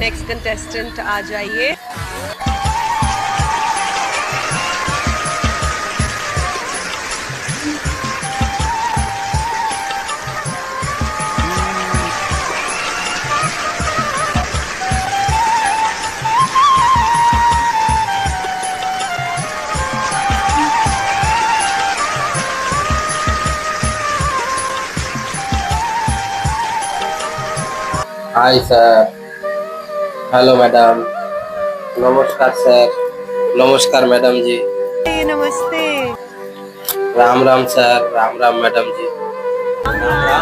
Next contestant आ जाइए Hi, sir. Hello madam নমস্কার sir নমস্কার मैडम जी नमस्ते राम राम सर राम राम मैडम जी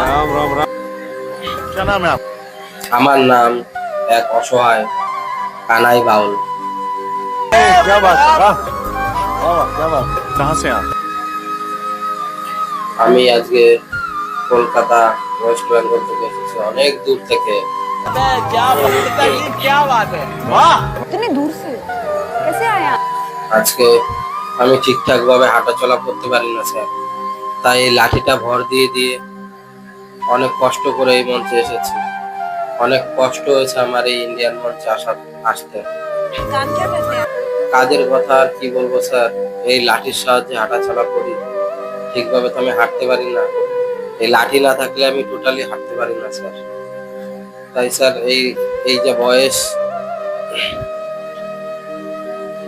राम राम राम क्या नाम है आप আমার নাম এক অসহায় কানাই বাউল क्या बात है वाह वाह वाह, क्या बात है कहाँ से आप আমি আজকে কলকাতা ওয়েস্ট বেঙ্গল থেকে এসেছি অনেক দূর থেকে इतनी दूर से कैसे आए आप আজকে আমি ঠিকঠাক ভাবে হাঁটাচলা করতে পারি না স্যার তাই এই লাঠিটা ভর দিয়ে দিয়ে অনেক কষ্ট করে এই মঞ্চে এসেছি অনেক কষ্ট হয়েছে আমার এই ইন্ডিয়ান মঞ্চে আসা আসতে काम क्या करते हैं কাজের কথা আর কি বলবো স্যার এই লাঠির সাহায্যে হাঁটাচলা করি ঠিকভাবে তো আমি হাঁটতে পারি না এই লাঠি না থাকলে আমি টোটালি হাঁটতে পারি না স্যার তাই স্যার এই এই যে বয়স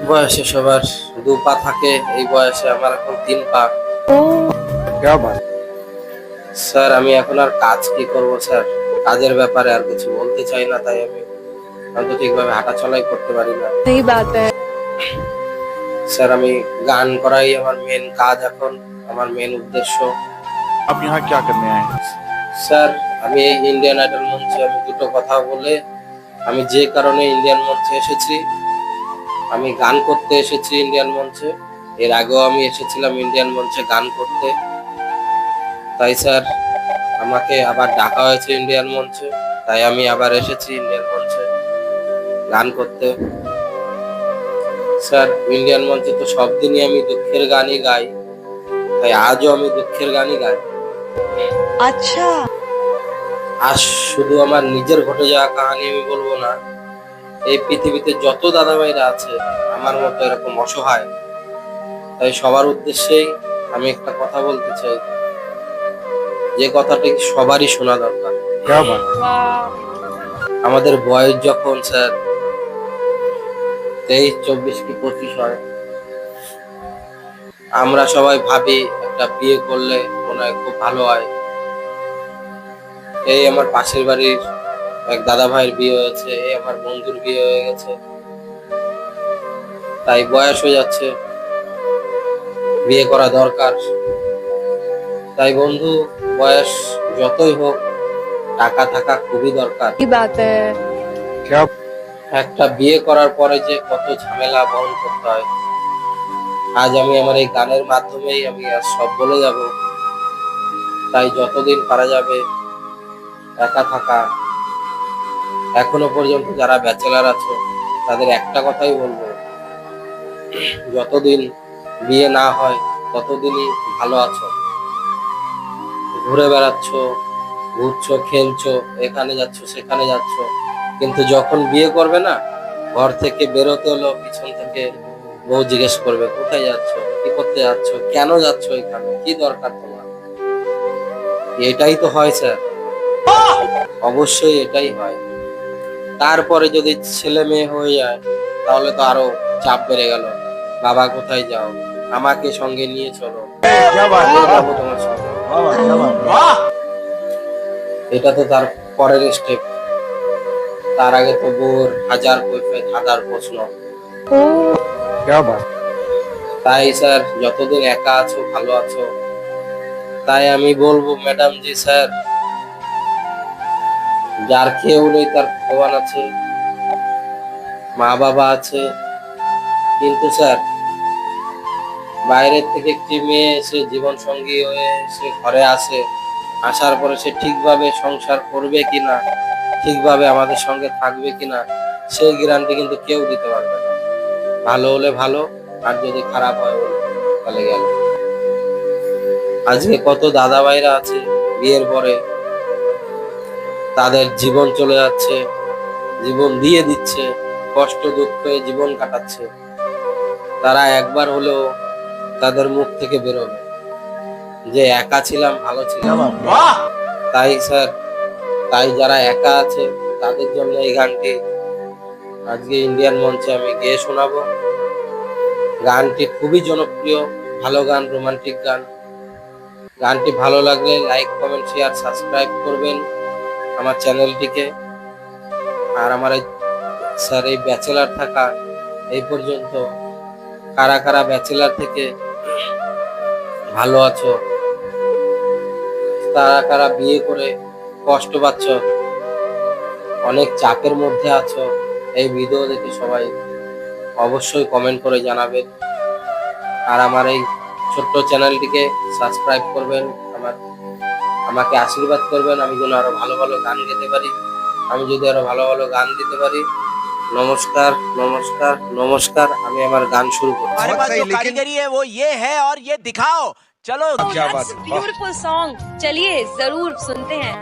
বয়সে সবার দু পা থাকে এই বয়সে আমার এখন তিন পা। স্যার আমি এখন আর কাজ কি করব স্যার? কাজের ব্যাপারে আর কিছু বলতে চাই না তাই আমি হয়তো ঠিকভাবে হাঁটাচলাই করতে পারি না। স্যার আমি গান করাই আমার মেন কাজ এখন আমার মেন উদ্দেশ্য। আপনি হ্যাঁ কে করতে আয়ে স্যার, আমি এই ইন্ডিয়ান আইডল মঞ্চে আমি দুটো কথা বলে আমি যে কারণে ইন্ডিয়ান মঞ্চে এসেছি, আমি গান করতে এসেছি ইন্ডিয়ান মঞ্চে। এর আগেও আমি এসেছিলাম ইন্ডিয়ান মঞ্চে গান করতে। তাই স্যার, আমাকে আবার ডাকা হয়েছে ইন্ডিয়ান মঞ্চে, তাই আমি আবার এসেছি ইন্ডিয়ান মঞ্চে গান করতে। স্যার ইন্ডিয়ান মঞ্চে তো সব দিনই আমি দুঃখের গানই গাই, তাই আজও আমি দুঃখের গানই গাই। আচ্ছা। আর শুধু আমার নিজের ঘটে যাওয়া কাহানি আমি বলব না এই পৃথিবীতে যত দাদা ভাইরা আছে আমার মতো এরকম অসহায়। তাই সবার উদ্দেশ্যেই আমি একটা কথা বলতে চাই। যে কথাটি সবারই শোনা দরকার। আমাদের বয়স যখন স্যার তেইশ চব্বিশ কি পঁচিশ হয় আমরা সবাই ভাবি একটা বিয়ে করলে মনে হয় খুব ভালো হয়। এই আমার পাশের বাড়ির এক দাদা ভাইয়ের বিয়ে হয়েছে এই আমার বন্ধুর বিয়ে হয়ে গেছে। তাই বয়স হয়ে যাচ্ছে। বিয়ে করা দরকার। তাই বন্ধু বয়স যতই হোক টাকা থাকা খুবই দরকার। একটা বিয়ে করার পরে যে কত ঝামেলা বহন করতে হয়। আজ আমি আমার এই গানের মাধ্যমেই আমি আর সব বলে যাব। তাই যতদিন পারা যাবে, একা থাকা, এখনও পর্যন্ত যারা ব্যাচেলার আছো, তাদের একটা কথাই বলব। যতদিন বিয়ে না হয়, ততদিনই ভালো আছো। ঘুরে বেড়াচ্ছ, ঘুরছো, খেলছো, এখানে যাচ্ছ, সেখানে যাচ্ছ। কিন্তু যখন বিয়ে করবে না, ঘর থেকে বেরোতে হলো, পিছন থেকে বউ জিজ্ঞেস করবে, কোথায় যাচ্ছ? কি করতে যাচ্ছ? কেন যাচ্ছ এখানে? কি দরকার তোমার? এটাই তো হয়, স্যার। অবশ্যই এটাই হয়। তারপরে যদি ছেলে মেয়ে হয়ে যায়, তাহলে তো আরও চাপ বেড়ে গেল। বাবা, কোথায় যাও? আমাকে সঙ্গে নিয়ে চলো। এটা তো তার পরের স্টেপ তার আগে তো বোর হাজার হাজার প্রশ্ন। তাই স্যার, যতদিন একা আছো, ভালো আছো, তাই আমি বলব ম্যাডাম জি, স্যার, যার কেউ নেই, তার ভগবান আছে মা বাবা আছে। কিন্তু স্যার, বাইরের থেকে একটি মেয়ে এসে জীবন সঙ্গী হয়ে সে ঘরে আসে, আসার পরে সে ঠিকভাবে সংসার করবে কিনা, ঠিকভাবে আমাদের সঙ্গে থাকবে কিনা, সেই গ্যারান্টি কিন্তু কেউ দিতে পারবে না। ভালো হলে ভালো আর যদি খারাপ হয় তাহলে গেল। আজকে কত দাদা ভাইরা আছে বিয়ের পরে তাদের জীবন চলে যাচ্ছে জীবন দিয়ে দিচ্ছে কষ্ট দুঃখে জীবন কাটাচ্ছে। তারা একবার হলেও তাদের মুখ থেকে বেরোবে। যে একা ছিলাম ভালো ছিলাম তাই স্যার তাই যারা একা আছে তাদের জন্য এই গানটি আজকে ইন্ডিয়ান মঞ্চে আমি গেয়ে শোনাবো। গানটি খুবই জনপ্রিয়, ভালো গান, রোমান্টিক গান। গানটি ভালো লাগলে লাইক কমেন্ট শেয়ার সাবস্ক্রাইব করবেন আমার চ্যানেলটিকে। আর আমার স্যার, এই ব্যাচেলার থাকা এই পর্যন্ত, কারা কারা ব্যাচেলার থেকে ভালো আছো, তারা কারা বিয়ে করে কষ্ট পাচ্ছ, অনেক চাপের মধ্যে আছো এই ভিডিও দেখে সবাই অবশ্যই কমেন্ট করে জানাবেন আর আমার এই ছোট্ট চ্যানেলটিকে সাবস্ক্রাইব করবেন আমার আমাকে আশীর্বাদ করবেন আমি যেন আরো ভালো ভালো গান গেতে পারি আমি যদি আরো ভালো ভালো গান দিতে পারি নমস্কার নমস্কার নমস্কার আমি আমার গান শুরু করছি हमारे पास जो कारीगरी है वो ये है और ये दिखाओ चलो ब्यूटीफुल सॉन्ग चलिए जरूर सुनते हैं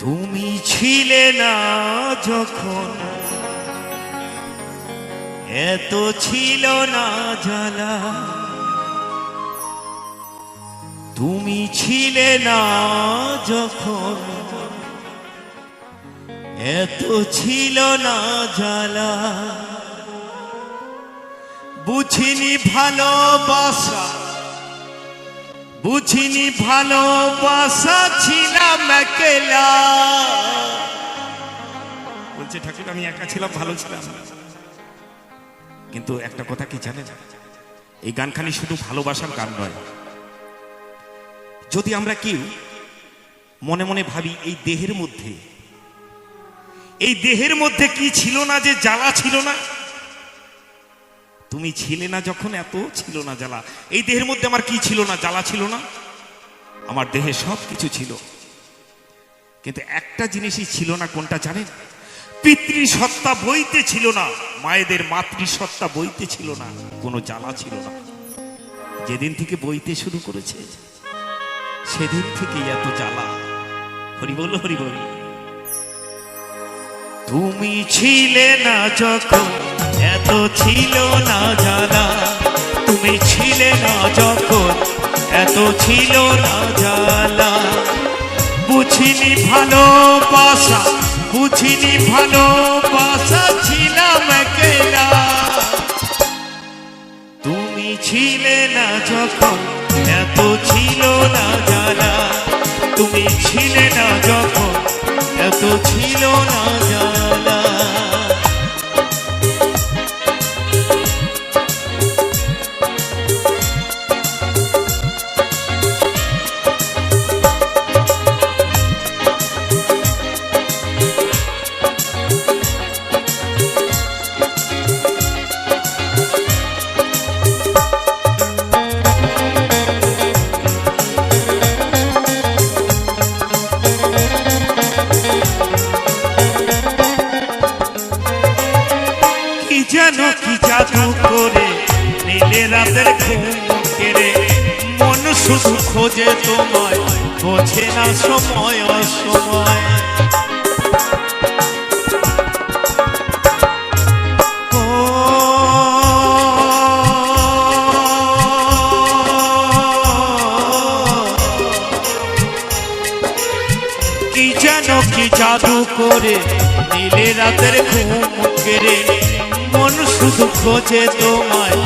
তুমি ছিলে না যখন এত ছিল না জ্বালা। তুমি ছিলে না যখন। এত ছিল না জ্বালা। বুঝিনি ভালোবাসা। বুঝিনি ভালোবাসা, ছিলাম একলা। বলছে, ঠাকুর, আমি একা ছিলাম, ভালো ছিলাম কিন্তু একটা কথা কি জানেন? এই গানখানি শুধু ভালোবাসার গান নয়। যদি আমরা কেউ মনে মনে ভাবি এই দেহের মধ্যে, এই দেহের মধ্যে কি ছিল না যে জ্বালা ছিল না? তুমি ছিলে না যখন এত ছিল না জ্বালা। এই দেহের মধ্যে আমার কি ছিল না, জ্বালা ছিল না? আমার দেহে সব কিছু ছিল। কিন্তু একটা জিনিসই ছিল না, কোনটা জানেন? পিতৃসত্তা বইতে ছিল না, মায়েদের মাতৃসত্তা বইতে ছিল না, কোনো জ্বালা ছিল না। যেদিন থেকে বইতে শুরু করেছে, সেদিন থেকেই এত জ্বালা। হরি বল হরি বল। তুমি ছিলে না যখন, এত ছিল না জানা তুমি ছিলে না যখন, এত ছিল না জানা বুঝিনি ভালোবাসা বুঝিনি ভালোবাসা ছিলাম একলা। তুমি ছিলে না যখন, এত ছিল না জানা। তুমি ছিলে না যখন, এত ছিল না ঘুম মন শুধু খোঁজে তোমায়, বোঝে না সময় অসময়। কি যেন জাদু করে নীলে রাতের ঘুম কেড়ে মন শুধু খোঁজে তোমায়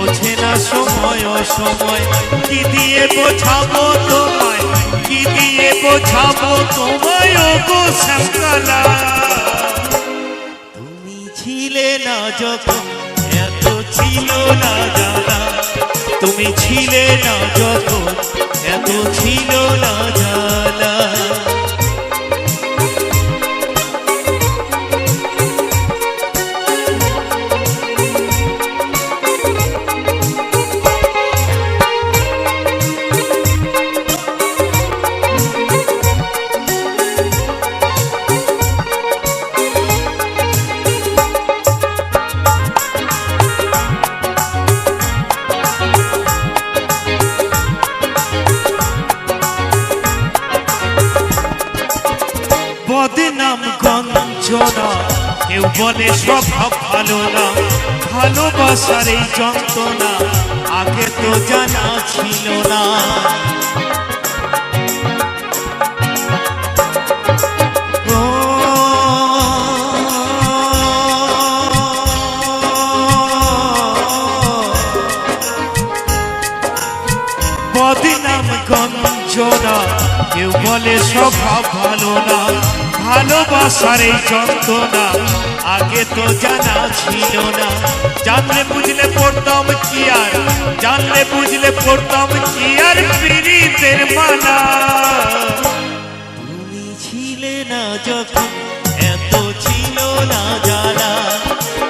বোঝে না সময়, অসময়। কি দিয়ে বোঝাবো তোমায়? কি দিয়ে বোঝাবো তোমায়? ও গো শ্যামকালা তুমি ছিলে না যখন, এত ছিল না জানা তুমি ছিলে না যখন, এত ছিল না জানা কেউ বলে স্বভাব ভালো না ভালোবাসার এই যন্ত্রণা আগে তো জানা ছিল না। বদনাম গঞ্জনা, কেউ বলে স্বভাব ভালো না ভালোবাসার এই যন্ত্রণা, আগে তো জানা ছিল না। জানলে বুঝলে পড়তাম কি আর, জানলে বুঝলে পড়তাম কি আর পীড়িতের মানা তুমি ছিলে না যখন, এত ছিল না জানা।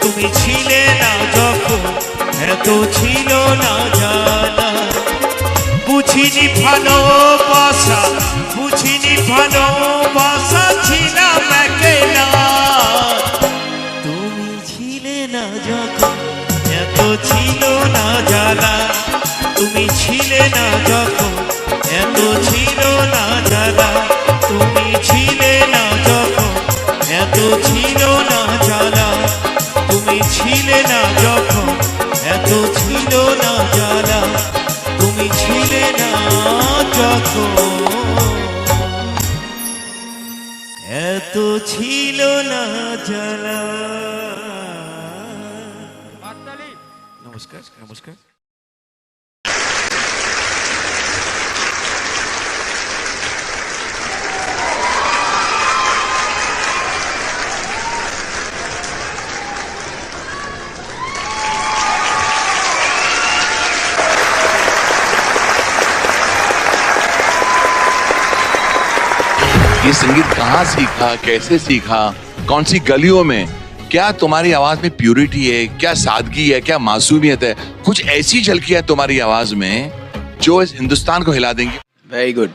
তুমি ছিলে না যখন, এত ছিল না জানা। বুঝিনি ভালোবাসা না যখন? এত ছিল না জ্বালা। তুমি ছিলে না যখন? এত ছিল না জ্বালা। তুমি ছিলে না যখন? এত ছিল না জ্বালা। তুমি ছিলে না যখন? এত ছিল না জ্বালা। তুমি ছিলে না যখন? এত ছিল না জ্বালা। नमस्कार नमस्कार। ये संगीत कहाँ सीखा कैसे सीखा कौन सी गलियों में क्या तुम्हारी आवाज़ में प्यूरिटी है? क्या सादगी है? क्या मासूमियत है? कुछ ऐसी झलकी है तुम्हारी आवाज़ में जो इस हिंदुस्तान को हिला देंगी। Very good